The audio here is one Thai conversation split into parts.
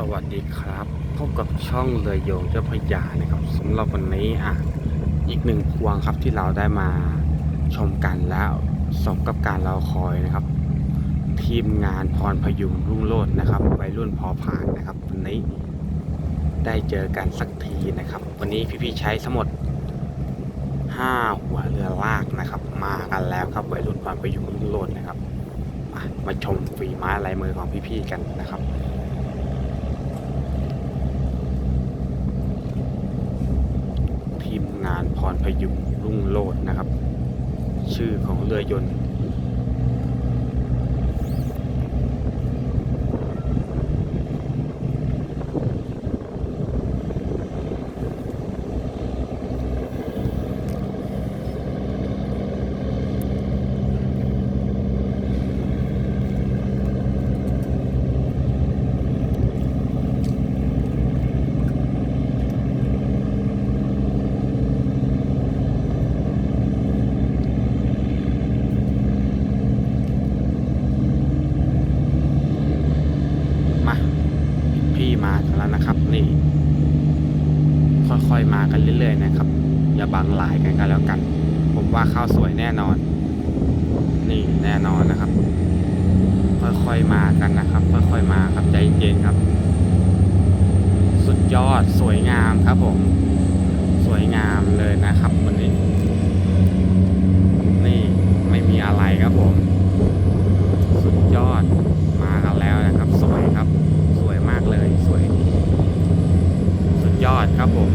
สวัสดีครับ พบกับช่องเรือโยงเจ้าพยานะครับสำหรับวันนี้อะอีกหนึ่งพวงครับที่เราได้มาชมกันแล้วสมกับการเรอคอยนะครับ ทีมงานพรพยุงรุ่งโรจน์นะครับวัยรุ่นพอผ่านนะครับวันนี้ได้เจอกันสักทีนะครับ วันนี้พี่ๆใช้สมดห้าหัวเรือลากนะครับ มากันแล้วครับวัยรุ่นพรพยุงรุ่งโรจน์นะครับมาชมฝีไม้ลายมือของพี่ๆกันนะครับ ทีมงาน พยุงรุ่งโลดนะครับ ชื่อของเรือยนต์ มา พี่มากันแล้วนะครับ นี่ ค่อยๆมากันเรื่อยๆนะครับ อย่าบังหลายกันกันแล้วกัน ผมว่าข้าวสวยแน่นอน นี่แน่นอนนะครับ ค่อยๆมากันนะครับ ค่อยๆมาครับใจเย็นครับ สุดยอดสวยงามครับผม สวยงามเลยนะครับวันนี้ นี่ไม่มีอะไรครับผม ครับผม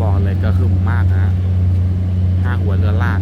บอกเลยก็คือมากนะห้าหัวเรือลาก